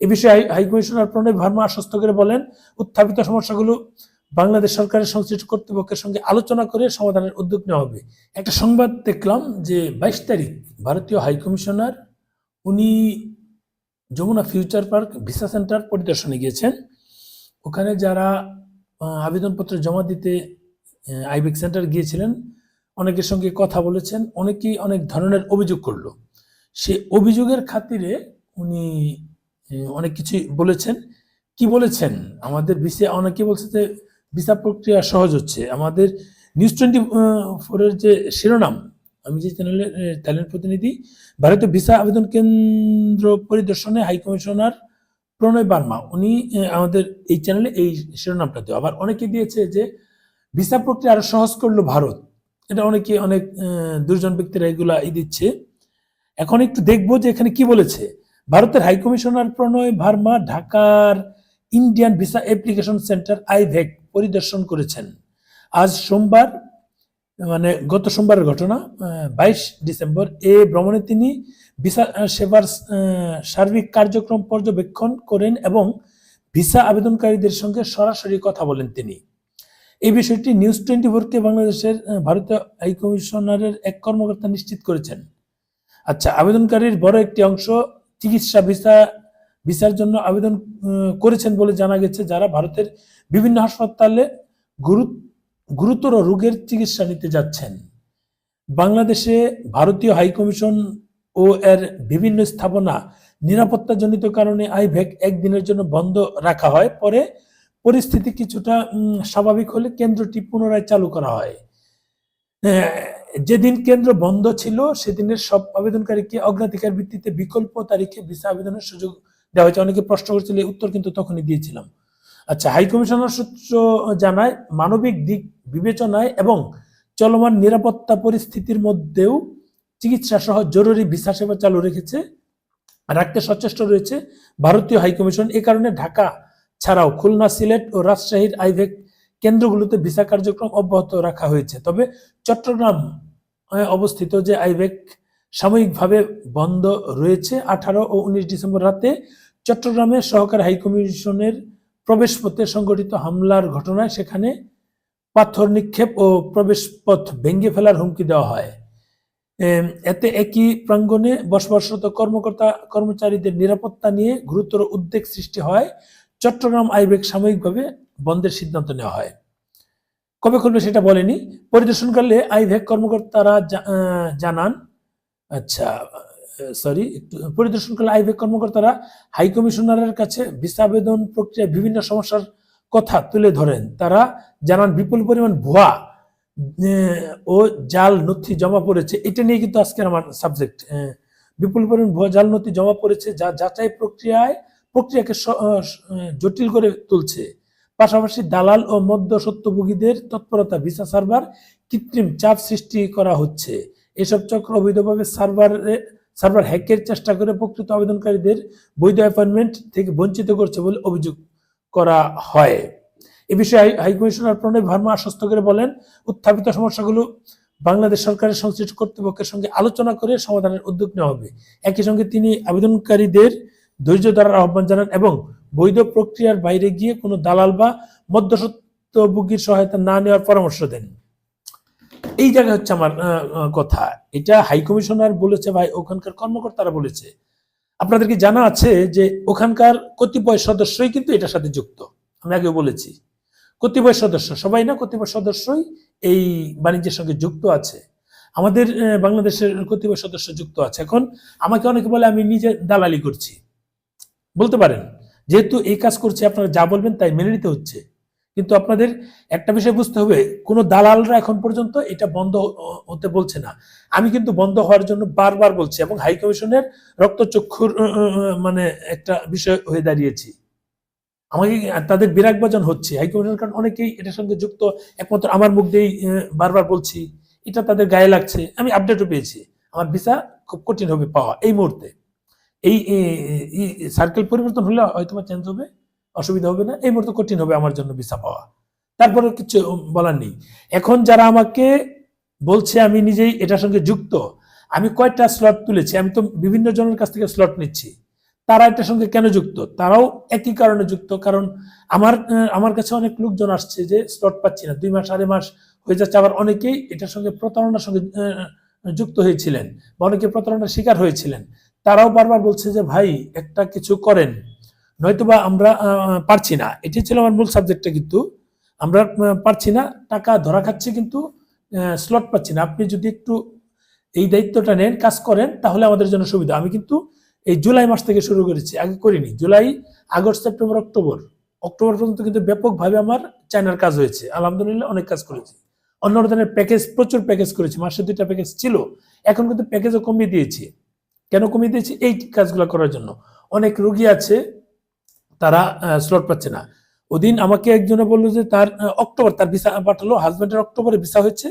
এ বিষয়ে high- high commissioner Pranay Verma আশ্বস্ত করে বলেন, উত্থাপিত সমস্যাগুলো বাংলাদেশ সরকারের সংশ্লিষ্ট কর্তৃপক্ষের সঙ্গে আলোচনা করে সমাধানের উদ্যোগ নেওয়া হবে। একটা সংবাদ দেখলাম যে বাইশ তারিখ ভারতীয় হাই কমিশনার, উনি Jamuna future park visa centre পরিদর্শনে গিয়েছেন। ওখানে যারা আবেদনপত্র জমা দিতে আইবেক সেন্টার গিয়েছিলেন, অনেকের সঙ্গে কথা বলেছেন, অনেকেই অনেক ধরনের অভিযোগ করল। সে অভিযোগের খাতিরে উনি অনেক কিছু বলেছেন। কি বলেছেন? আমাদের ভিসা অনেকে বলছে যে ভিসা প্রক্রিয়া সহজ হচ্ছে। আমাদের নিউজ টোয়েন্টি ফোরের যে শিরোনাম আমি যে চ্যানেলের ট্যালেন্ট প্রতিনিধি ভারতীয় ভিসা আবেদন কেন্দ্র পরিদর্শনে হাই কমিশনার প্রণয় বার্মা উনি আমাদের এই চ্যানেলে এই শিরোনামটা দেওয়া। আবার অনেকে দিয়েছে যে ভিসা প্রক্রিয়া আরও সহজ করল ভারত। এটা অনেকে অনেক আহ, দুর্জন ব্যক্তিরা এগুলা দিচ্ছে। এখন একটু দেখব যে এখানে কি বলেছে। ভারতের হাইকমিশনার প্রণয় ভার্মা ঢাকার Indian visa application centre IVAC পরিদর্শন করেছেন। আজ সোমবার মানে গত সোমবারের ঘটনা বাইশ ডিসেম্বর, এ ভ্রমণে তিনি ভিসা সেবার সার্বিক কার্যক্রম পর্যবেক্ষণ করেন এবং ভিসা আবেদনকারীদের সঙ্গে সরাসরি কথা বলেন তিনি। এই বিষয়টি নিউজ টোয়েন্টি ফোরকে বাংলাদেশের ভারতীয় হাইকমিশনারের এক কর্মকর্তা নিশ্চিত করেছেন। আচ্ছা আবেদনকারীর বড় একটি অংশ চিকিৎসা ভিসা, ভিসার জন্য আবেদন করেছেন বলে জানা গেছে যারা ভারতের বিভিন্ন হাসপাতালে গুরু- গুরুতর রোগের চিকিৎসা নিতে যাচ্ছেন। বাংলাদেশে ভারতীয় হাই কমিশন ও এর বিভিন্ন স্থাপনা নিরাপত্তাজনিত কারণে আইভেক একদিনের জন্য বন্ধ রাখা হয়। পরে পরিস্থিতি কিছুটা স্বাভাবিক হলে কেন্দ্রটি পুনরায় চালু করা হয়। যেদিন কেন্দ্র বন্ধ ছিল, সেদিনের সব আবেদনকারীকে অগ্রাধিকার ভিত্তিতে বিকল্প তারিখে ভিসা আবেদনের সুযোগ দেওয়া হয়েছে। অনেকে প্রশ্ন করেছিল, এই উত্তর কিন্তু তখনই দিয়েছিলাম। আচ্ছা হাই কমিশনার সূত্র জানায়, মানবিক দিক বিবেচনায় এবং চলমান নিরাপত্তা পরিস্থিতির মধ্যেও চিকিৎসা সহ জরুরি ভিসা সেবা চালু রেখেছে, রাখতে সচেষ্ট রয়েছে ভারতীয় হাই কমিশন। এ কারণে ঢাকা ছাড়াও খুলনা, সিলেট ও রাজশাহীর আইভেক কেন্দ্রগুলোতে ভিসা কার্যক্রম অব্যাহত রাখা হয়েছে। তবে চট্টগ্রাম অবস্থিত যে আইভেক সাময়িকভাবে বন্ধ রয়েছে। আঠারো ও উনিশ ডিসেম্বর রাতে চট্টগ্রামে সহকারী হাইকমিশনের প্রবেশপথে সংঘটিত হামলার ঘটনায় সেখানে পাথর নিক্ষেপ ও প্রবেশপথ ভেঙে ফেলার হুমকি দেওয়া হয়। এতে একই প্রাঙ্গণে বসবাসরত কর্মকর্তা কর্মচারীদের নিরাপত্তা নিয়ে গুরুতর উদ্বেগ সৃষ্টি হয়। চট্টগ্রাম আইবেক সাময়িকভাবে বন্ধের সিদ্ধান্ত নেওয়া হয়। কবে খুলবে সেটা বলেনি। পরিদর্শনকালে আইভেক কর্মকর্তারা জানান। আচ্ছা সরি একটু পরিদর্শনকালে আইভেক কর্মকর্তারা হাই কমিশনারের কাছে ভিসা আবেদন প্রক্রিয়ায় বিভিন্ন সমস্যার কথা তুলে ধরেন। তারা জানান, বিপুল পরিমাণ ভুয়া ও জাল নথি জমা পড়েছে। এটা নিয়ে কিন্তু আজকের আমার সাবজেক্ট বিপুল পরিমাণ ভুয়া জাল নথি জমা পড়েছে, যা যাচাই প্রক্রিয়ায়, প্রক্রিয়াকে জটিল করে তুলছে। পাশাপাশি দালাল ও মধ্যসত্ত্বভোগীদের তৎপরতা ভিসা সার্ভার কৃত্রিম চাপ সৃষ্টি করা হচ্ছে। এসব চক্র অবৈধভাবে সার্ভারে সার্ভার হ্যাকের চেষ্টা করে প্রকৃত আবেদনকারীদের বৈধ অ্যাপয়েন্টমেন্ট থেকে বঞ্চিত করছে বলে অভিযোগ করা হয়। এ বিষয়ে হাইকমিশনার হাই প্রণয় ভার্মা আশ্বস্ত করে বলেন, উত্থাপিত সমস্যাগুলো বাংলাদেশ সরকারের সংশ্লিষ্ট কর্তৃপক্ষের সঙ্গে আলোচনা করে সমাধানের উদ্যোগ নেওয়া হবে। একই সঙ্গে তিনি আবেদনকারীদের ধৈর্য ধরার আহ্বান জানান এবং বৈধ প্রক্রিয়ার বাইরে গিয়ে কোনো দালাল বা মধ্যসত্ত্বভোগীর সহায়তা না নেওয়ার পরামর্শ দেন। এই জায়গায় হচ্ছে আমার কথা। এটা হাই কমিশনার বলেছে ভাই, ওখানকার কর্মকর্তারা বলেছে। আপনাদের কি জানা আছে যে ওখানকার কতিপয় সদস্যই কিন্তু এটার সাথে যুক্ত? আমি আগেও বলেছি। কতিপয় সদস্য, সবাই না কতিপয় সদস্যই এই বাণিজ্যের সঙ্গে যুক্ত আছে। আমাদের বাংলাদেশের কতিপয় সদস্য যুক্ত আছে। এখন আমাকে অনেকে বলে, আমি নিজে দালালি করছি। বলতে পারেন? যেহেতু এই কাজ করছে, আপনারা যা বলবেন তাই মেনে নিতে হচ্ছে। কিন্তু আপনাদের একটা বিষয় বুঝতে হবে, কোনো দালালরা এখন পর্যন্ত এটা বন্ধ হতে বলছে না। আমি কিন্তু বন্ধ হওয়ার জন্য বারবার বলছি এবং হাই কমিশনের রক্তচক্ষুর মানে একটা বিষয় হয়ে দাঁড়িয়েছি। আমাকে তাদের বিরাগ বাজন হচ্ছে। হাই কমিশনের কারণ অনেকেই এটার সঙ্গে যুক্ত। একমাত্র আমার মুখ দিয়েই বারবার বলছি, এটা তাদের গায়ে লাগছে। আমি আপডেটও পেয়েছি। আমার ভিসা খুব কঠিন হবে পাওয়া এই মুহূর্তে। এই সার্কেল পরিবর্তন হলে হয়তো বা চেঞ্জ হবে, অসুবিধা হবে না, এই মুহূর্তে কঠিন হবে আমার জন্য ভিসা পাওয়া। তারপরে কিছু বলার নেই। এখন যারা আমাকে বলছে আমি নিজেই এটার সঙ্গে যুক্ত, আমি কয়েকটা স্লট তুলেছি, আমি তো বিভিন্ন জনের কাছ থেকে স্লট নিচ্ছি, তারা এটার সঙ্গে কেন যুক্ত? তারাও একই কারণে যুক্ত, কারণ আমার আমার কাছে অনেক লোকজন আসছে যে স্লট পাচ্ছি না। দুই মাস, আড়াই মাস হয়ে যাচ্ছে, আবার অনেকেই এটার সঙ্গে প্রতারণার সঙ্গে যুক্ত হয়েছিলেন বা অনেকে প্রতারণার শিকার হয়েছিলেন। তারাও বারবার বলছে যে, ভাই, একটা কিছু করেন। নয়তোবা আমরা পারছি না। এটি ছিল আমার মূল সাবজেক্টটা কিন্তু। আমরা পারছি না। টাকা ধরা খাচ্ছি কিন্তু স্লট পাচ্ছি না। আপনি যদি একটু এই দায়িত্বটা নেন, কাজ করেন, তাহলে আমাদের জন্য সুবিধা। আমি কিন্তু এই জুলাই মাস থেকে শুরু করেছি, আগে করিনি। July, August, September, October. October পর্যন্ত কিন্তু ব্যাপকভাবে আমার চায়নার কাজ হয়েছে। আলহামদুলিল্লাহ, অনেক কাজ করেছি। অন্য ধরনের প্যাকেজ প্রচুর প্যাকেজ করেছি। মাসে দুইটা প্যাকেজ ছিল। এখন কিন্তু প্যাকেজও কমিয়ে দিয়েছি। কেন কমিয়ে দিয়েছি? এই কাজগুলো করার জন্য। অনেক রোগী আছে, তারা স্লট পাচ্ছে না। ওদিন আমাকে একজনে বলল যে তার অক্টোবর, তার ভিসা পাঠালো হাজব্যান্ডের অক্টোবরে ভিসা হয়েছে।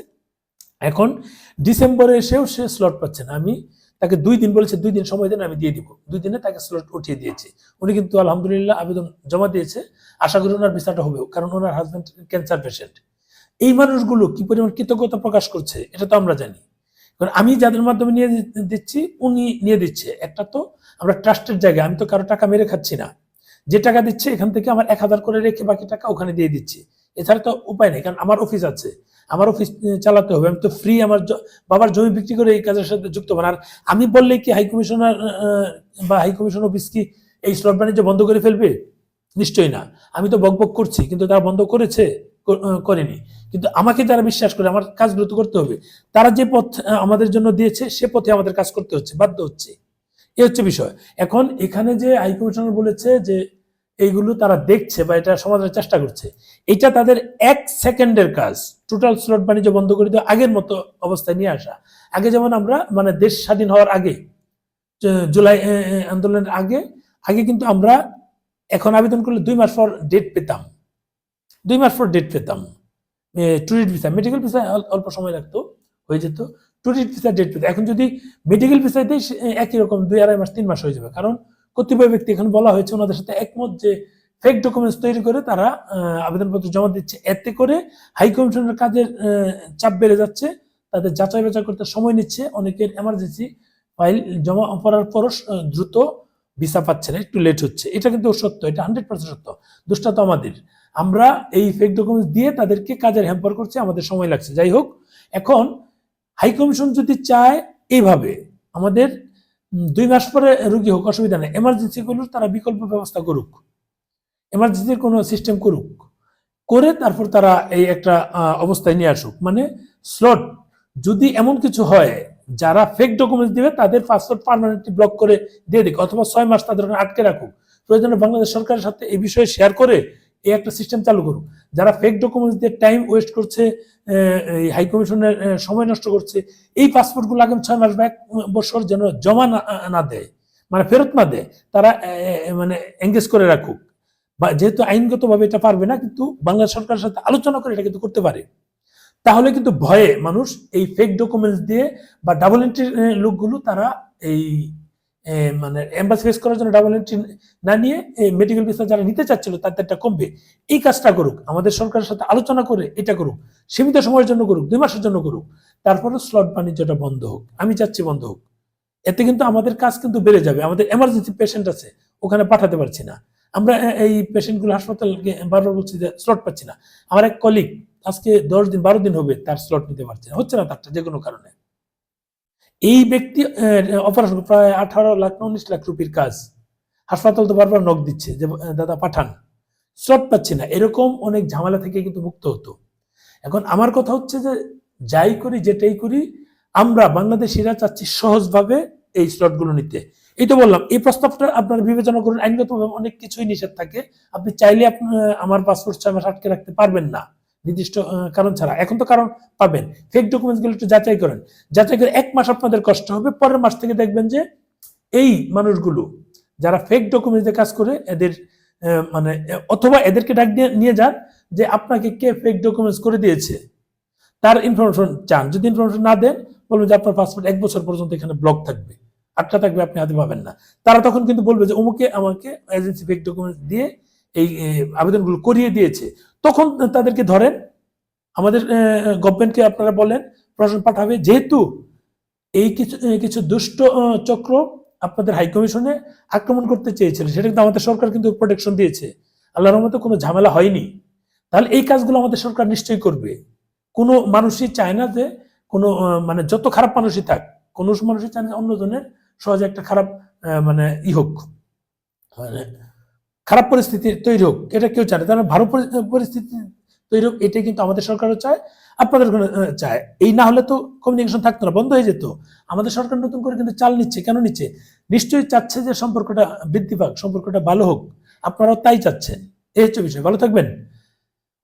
এখন ডিসেম্বরে এসেও সে স্লট পাচ্ছে না। আমি তাকে দুই দিন বলেছে, দুই দিন সময় দেন, আমি দিয়ে দিব। দুই দিনে তাকে স্লট উঠিয়ে দিয়েছি। উনি কিন্তু আলহামদুলিল্লাহ আবেদন জমা দিয়েছে। আশা করি ওনার ভিসাটা হবে, কারণ ওনার হাজব্যান্ড ক্যান্সার পেশেন্ট এই মানুষগুলো কি পরিমাণ কৃতজ্ঞতা প্রকাশ করছে, এটা তো আমরা জানি। কারণ আমি যাদের মাধ্যমে নিয়ে দিচ্ছি, উনি নিয়ে দিচ্ছে। একটা তো আমরা ট্রাস্টের জায়গায় আমি তো কারও টাকা মেরে খাচ্ছি না। যে টাকা দিচ্ছে, এখান থেকে আমার এক হাজার করে রেখে বাকি টাকা ওখানে দিয়ে দিচ্ছি। এছাড়া তো উপায় নেই, কারণ আমার অফিস আছে। আমার অফিস চালাতে হবে। আমি তো ফ্রি আমার বাবার জমি বিক্রি করে এই কাজের সাথে যুক্ত। হবেন আর আমি বললে কি হাই কমিশনার বা হাই কমিশন অফিস কি এই স্লট বাণিজ্য বন্ধ করে ফেলবে? নিশ্চয়ই না। আমি তো বকবক করছি, কিন্তু তারা বন্ধ করেছে? করেনি। কিন্তু আমাকে যারা বিশ্বাস করে, আমার কাজগুলো তো করতে হবে, তারা যে পথ আমাদের জন্য দিয়েছে, সে পথে আমাদের কাজ করতে হচ্ছে, বাধ্য হচ্ছে। এ হচ্ছে বিষয়। এখন এখানে যে হাই কমিশনার বলেছে যে এইগুলো তারা দেখছে বা এটা সমাধানের চেষ্টা করছে, এটা তাদের এক সেকেন্ডের কাজ। টোটাল স্লট বাণিজ্য বন্ধ করে দেওয়া আগের মতো অবস্থায় নিয়ে আসা। আগে যেমন আমরা মানে দেশ স্বাধীন হওয়ার আগে জুলাই আন্দোলনের আগে আগে কিন্তু আমরা এখন আবেদন করলে দুই মাস পর ডেট পেতাম। দুই মাস পর ডেট পেতাম। ট্যুরিস্ট ভিসা মেডিকেল ভিসা অল্প সময় লাগতো, হয়ে যেত। ট্যুরিস্ট ভিসা ডেট পেতাম। এখন যদি মেডিকেল ভিসা দেয় একই রকম, দুই আড়াই মাস, তিন মাস হয়ে যাবে। কারণ কতিপয় ব্যক্তি এখন বলা হয়েছে, ওনাদের সাথে একমত যে ফেক ডকুমেন্টস তৈরি করে তারা আবেদনপত্র জমা দিচ্ছে। এতে করে হাই কমিশনের কাজের চাপ বেড়ে যাচ্ছে। তাদের যাচাই বাছাই করতে সময় নিচ্ছে। অনেকের এমার্জেন্সি ফাইল জমা করার পরও দ্রুত ভিসা পাচ্ছে না। একটু লেট হচ্ছে। এটা কিন্তু সত্য। এটা হান্ড্রেড পার্সেন্ট সত্য। দোষটা তো আমাদের। আমরা এই ফেক ডকুমেন্টস দিয়ে তাদেরকে কাজের হ্যাম্পার করছে, আমাদের সময় লাগছে। যাই হোক, এখন হাই কমিশন যদি চায় এইভাবে আমাদের দুই মাস পরে রুগী হোক, অসুবিধা নেই। এমার্জেন্সি গুলো তারা বিকল্প ব্যবস্থা করুক। এমার্জেন্সির কোনো সিস্টেম করুক। করে তারপর তারা এই একটা অবস্থায় নিয়ে আসুক। মানে স্লট যদি এমন কিছু হয়, যারা ফেক ডকুমেন্টস দিবে, তাদের পাসপোর্ট পার্মানেন্টলি ব্লক করে দিয়ে দিক। অথবা ছয় মাস তাদের আটকে রাখুক। প্রয়োজনে বাংলাদেশ সরকারের সাথে এই বিষয়ে শেয়ার করে এই একটা সিস্টেম চালু করুক। যারা ফেক ডকুমেন্টস দিয়ে টাইম ওয়েস্ট করছে হাই কমিশনের সময় নষ্ট করছে, এই পাসপোর্টগুলো আগামী ছয় মাস বা এক বছর যেন জমা না দেয় মানে ফেরত না দেয়, তারা মানে এঙ্গেজ করে রাখুক। বা যেহেতু আইনগতভাবে এটা পারবে না, কিন্তু বাংলা সরকারের সাথে আলোচনা করে এটা কিন্তু করতে পারে। তাহলে কিন্তু ভয়ে মানুষ এই ফেক ডকুমেন্টস দিয়ে বা ডাবল এন্ট্রি লোকগুলো তারা এই মানে এম্বাসি ফেস করার জন্য ডাবল এন্ট্রি না নিয়ে মেডিকেল ভিসা যারা নিতে চাচ্ছিল তাদেরটা কমবে। এই কাজটা করুক, আমাদের সরকারের সাথে আলোচনা করে এটা করুক, সীমিত সময়ের জন্য করুক, দুই মাসের জন্য করুক তারপরে স্লট বাণিজ্যটা বন্ধ হোক, আমি চাচ্ছি বন্ধ হোক। এতে কিন্তু আমাদের কাজ কিন্তু বেড়ে যাবে, আমাদের এমার্জেন্সি পেশেন্ট আছে, ওখানে পাঠাতে পারছি না। আমরা এই পেশেন্টগুলো হাসপাতাল বারবার বলছি যে স্লট পাচ্ছি না। আমার এক কলিগ আজকে দশ দিন, বারো দিন হবে তার স্লট নিতে পারছে না, হচ্ছে না তারটা যে কোনো কারণে। এই ব্যক্তি অপারেশন প্রায় আঠারো লাখ, উনিশ লাখ রুপির কাজ। হাসপাতাল তো বারবার নখ দিচ্ছে যে দাদা পাঠান। স্লট পাচ্ছি না। এরকম অনেক ঝামেলা থেকে কিন্তু মুক্ত হতো। এখন আমার কথা হচ্ছে যে, যাই করি, যেটাই করি, আমরা বাংলাদেশিরা চাচ্ছি সহজভাবে এই স্লটগুলো নিতে। এই তো বললাম, এই প্রস্তাবটা আপনারা বিবেচনা করুন। আইনগতভাবে অনেক কিছুই নিষেধ থাকে। আপনি চাইলে আমার পাসপোর্ট মাস আটকে রাখতে পারবেন না। নির্দিষ্ট কারণ ছাড়া। এখন তো কারণ পাবেন। ফেক ডকুমেন্টসগুলো একটু যাচাই করেন। যাচাই করে এক মাস আপনাদের কষ্ট হবে, পরের মাস থেকে দেখবেন যে এই মানুষগুলো যারা ফেক ডকুমেন্টস দিয়ে কাজ করে, এদের মানে অথবা এদেরকে ডাক নিয়ে যান যে আপনাকে কে ফেক ডকুমেন্টস করে দিয়েছে। তার ইনফরমেশন চান। যদি ইনফরমেশন না দেন বলবেন যে আপনার পাসপোর্ট এক বছর পর্যন্ত এখানে ব্লক থাকবে। আটটা থাকবে, আপনি হাতে পাবেন না। তারা তখন কিন্তু বলবে যে, অমুকে আমাকে এজেন্সি ফেক ডকুমেন্টস দিয়ে এই আবেদনগুলো করিয়ে দিয়েছে। তখন তাদেরকে ধরেন, আমাদের গভর্নমেন্টকে আপনারা বলেন, প্রশাসন পাঠাবে, যেহেতু এই কিছু কিছু দুষ্ট চক্র আপনাদের হাইকমিশনে আক্রমণ করতে চেয়েছিল, সেটা কিন্তু আমাদের সরকার কিন্তু প্রোটেকশন দিয়েছে। আল্লাহর রহমতে কোনো ঝামেলা হয়নি। তাহলে এই কাজগুলো আমাদের সরকার নিশ্চয়ই করবে। কোনো মানুষই চায় না যে কোনো মানে যত খারাপ মানুষই থাক, কোনো মানুষই চায় না অন্যজনের সহজে একটা খারাপ মানে ই হোক। মানে খারাপ পরিস্থিতি তৈরি হোক, এটা কেউ চায় না। তার ভালো পরি- পরিস্থিতি তৈরি হোক, এটাই কিন্তু আমাদের সরকারও চায়, আপনাদের চায়। এই না হলে তো কমিউনিকেশন থাকতো না, বন্ধ হয়ে যেত। আমাদের সরকার নতুন করে কিন্তু চাল নিচ্ছে। কেন নিচ্ছে? নিশ্চয়ই চাচ্ছে যে সম্পর্কটা বৃদ্ধি পাক, সম্পর্কটা ভালো হোক। আপনারাও তাই চাচ্ছেন। এই হচ্ছে বিষয়। ভালো থাকবেন।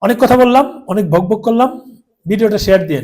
অনেক কথা বললাম, অনেক বকবক করলাম। ভিডিওটা শেয়ার দিন